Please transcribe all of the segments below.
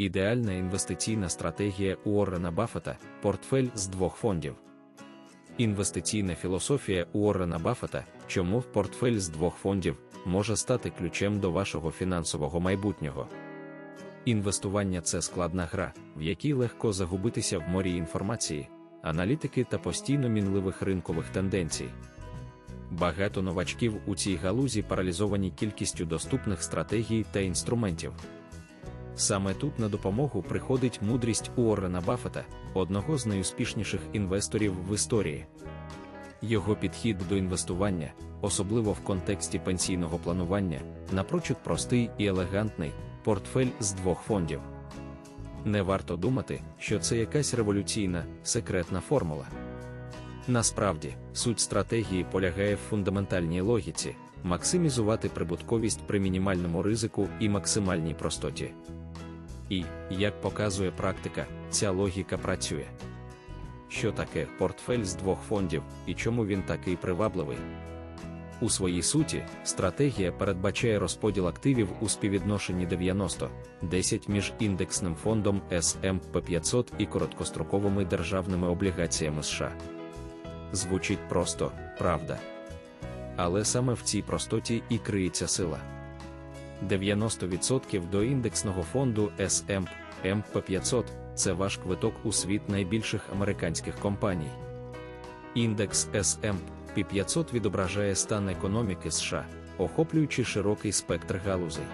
Ідеальна інвестиційна стратегія Уоррена Баффета – портфель з двох фондів. Інвестиційна філософія Уоррена Баффета, чому портфель з двох фондів може стати ключем до вашого фінансового майбутнього. Інвестування це складна гра, в якій легко загубитися в морі інформації, аналітики та постійно мінливих ринкових тенденцій. Багато новачків у цій галузі паралізовані кількістю доступних стратегій та інструментів. Саме тут на допомогу приходить мудрість Уоррена Баффета, одного з найуспішніших інвесторів в історії. Його підхід до інвестування, особливо в контексті пенсійного планування, напрочуд простий і елегантний портфель з двох фондів. Не варто думати, що це якась революційна, секретна формула. Насправді, суть стратегії полягає в фундаментальній логіці максимізувати прибутковість при мінімальному ризику і максимальній простоті. І, як показує практика, ця логіка працює. Що таке портфель з двох фондів і чому він такий привабливий? У своїй суті, стратегія передбачає розподіл активів у співвідношенні 90-10 між індексним фондом S&P 500 і короткостроковими державними облігаціями США. Звучить просто, правда. Але саме в цій простоті і криється сила. 90% до індексного фонду S&P 500 це ваш квиток у світ найбільших американських компаній. Індекс S&P 500 відображає стан економіки США, охоплюючи широкий спектр галузей.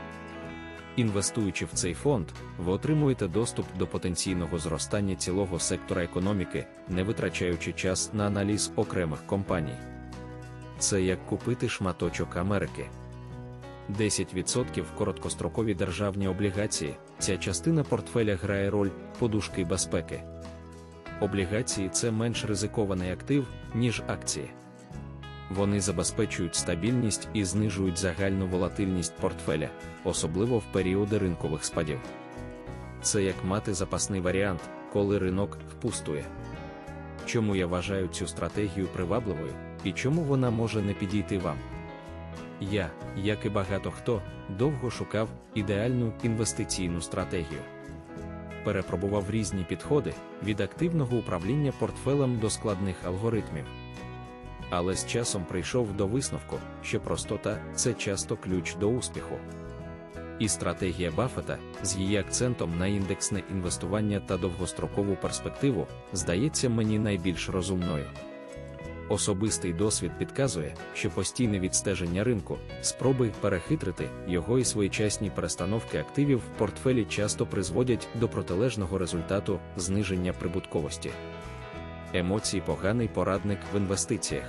Інвестуючи в цей фонд, ви отримуєте доступ до потенційного зростання цілого сектора економіки, не витрачаючи час на аналіз окремих компаній. Це як купити шматочок Америки. 10% короткострокові державні облігації. Ця частина портфеля грає роль подушки безпеки. Облігації це менш ризикований актив, ніж акції. Вони забезпечують стабільність і знижують загальну волатильність портфеля, особливо в періоди ринкових спадів. Це як мати запасний варіант, коли ринок впустує. Чому я вважаю цю стратегію привабливою і чому вона може не підійти вам? Я, як і багато хто, довго шукав ідеальну інвестиційну стратегію. Перепробував різні підходи від активного управління портфелем до складних алгоритмів. Але з часом прийшов до висновку, що простота це часто ключ до успіху. І стратегія Баффета з її акцентом на індексне інвестування та довгострокову перспективу здається мені найбільш розумною. Особистий досвід підказує, що постійне відстеження ринку, спроби перехитрити його і своєчасні перестановки активів в портфелі часто призводять до протилежного результату зниження прибутковості. Емоції поганий порадник в інвестиціях.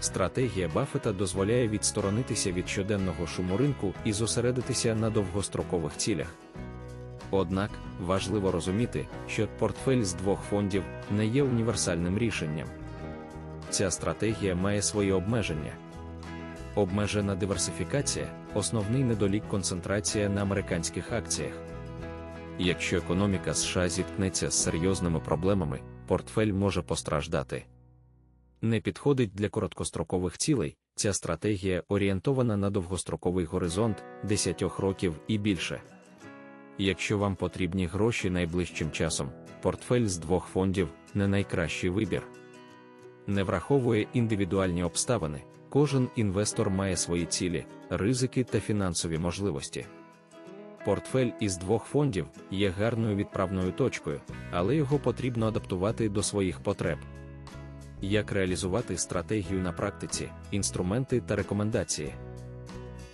Стратегія Баффета дозволяє відсторонитися від щоденного шуму ринку і зосередитися на довгострокових цілях. Однак важливо розуміти, що портфель з двох фондів не є універсальним рішенням. Ця стратегія має свої обмеження. Обмежена диверсифікація основний недолік концентрація на американських акціях. Якщо економіка США зіткнеться з серйозними проблемами, портфель може постраждати. Не підходить для короткострокових цілей, ця стратегія орієнтована на довгостроковий горизонт 10 років і більше. Якщо вам потрібні гроші найближчим часом, портфель з двох фондів не найкращий вибір. Не враховує індивідуальні обставини, кожен інвестор має свої цілі, ризики та фінансові можливості. Портфель із двох фондів є гарною відправною точкою, але його потрібно адаптувати до своїх потреб. Як реалізувати стратегію на практиці, інструменти та рекомендації.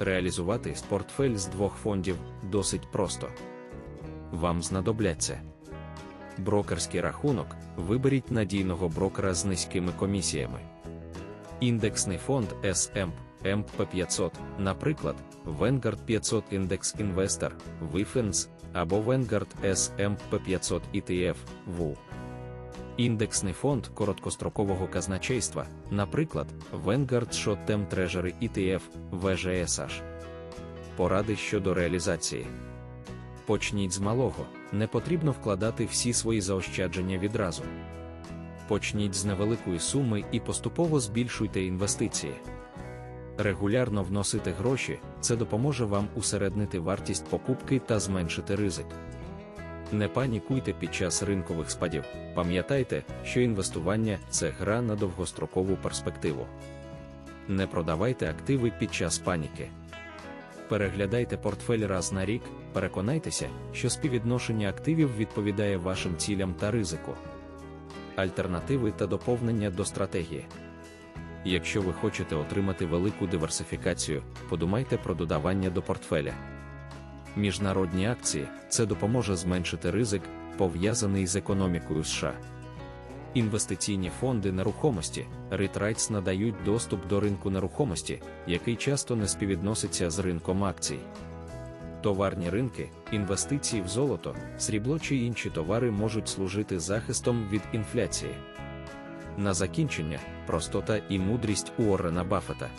Реалізувати портфель з двох фондів досить просто. Вам знадобляться брокерський рахунок, виберіть надійного брокера з низькими комісіями. Індексний фонд S&P 500, наприклад, Vanguard 500 Index Investor, WIFINS або Vanguard S&P 500 ETF, VU. Індексний фонд короткострокового казначейства, наприклад, Vanguard Short Term Treasury ETF, VGSH. Поради щодо реалізації. Почніть з малого, не потрібно вкладати всі свої заощадження відразу. Почніть з невеликої суми і поступово збільшуйте інвестиції. Регулярно вносити гроші це допоможе вам усереднити вартість покупки та зменшити ризик. Не панікуйте під час ринкових спадів. Пам'ятайте, що інвестування це гра на довгострокову перспективу. Не продавайте активи під час паніки. Переглядайте портфель раз на рік, переконайтеся, що співвідношення активів відповідає вашим цілям та ризику. Альтернативи та доповнення до стратегії. Якщо ви хочете отримати велику диверсифікацію, подумайте про додавання до портфеля. Міжнародні акції це допоможе зменшити ризик, пов'язаний з економікою США. Інвестиційні фонди нерухомості REITs надають доступ до ринку нерухомості, який часто не співвідноситься з ринком акцій. Товарні ринки, інвестиції в золото, срібло чи інші товари можуть служити захистом від інфляції. На закінчення простота і мудрість Уоррена Баффета.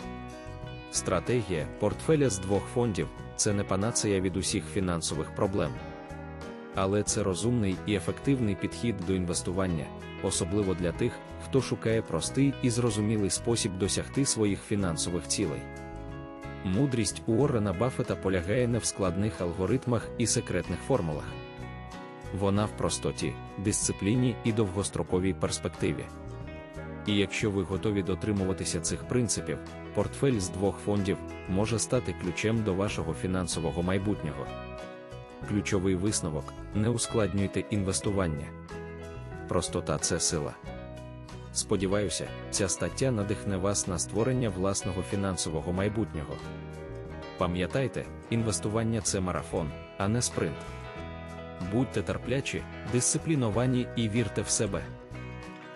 Стратегія портфеля з двох фондів це не панацея від усіх фінансових проблем. Але це розумний і ефективний підхід до інвестування, особливо для тих, хто шукає простий і зрозумілий спосіб досягти своїх фінансових цілей. Мудрість Уоррена Баффета полягає не в складних алгоритмах і секретних формулах. Вона в простоті, дисципліні і довгостроковій перспективі. І якщо ви готові дотримуватися цих принципів, портфель з двох фондів може стати ключем до вашого фінансового майбутнього. Ключовий висновок не ускладнюйте інвестування. Простота це сила. Сподіваюся, ця стаття надихне вас на створення власного фінансового майбутнього. Пам'ятайте, інвестування це марафон, а не спринт. Будьте терплячі, дисципліновані і вірте в себе.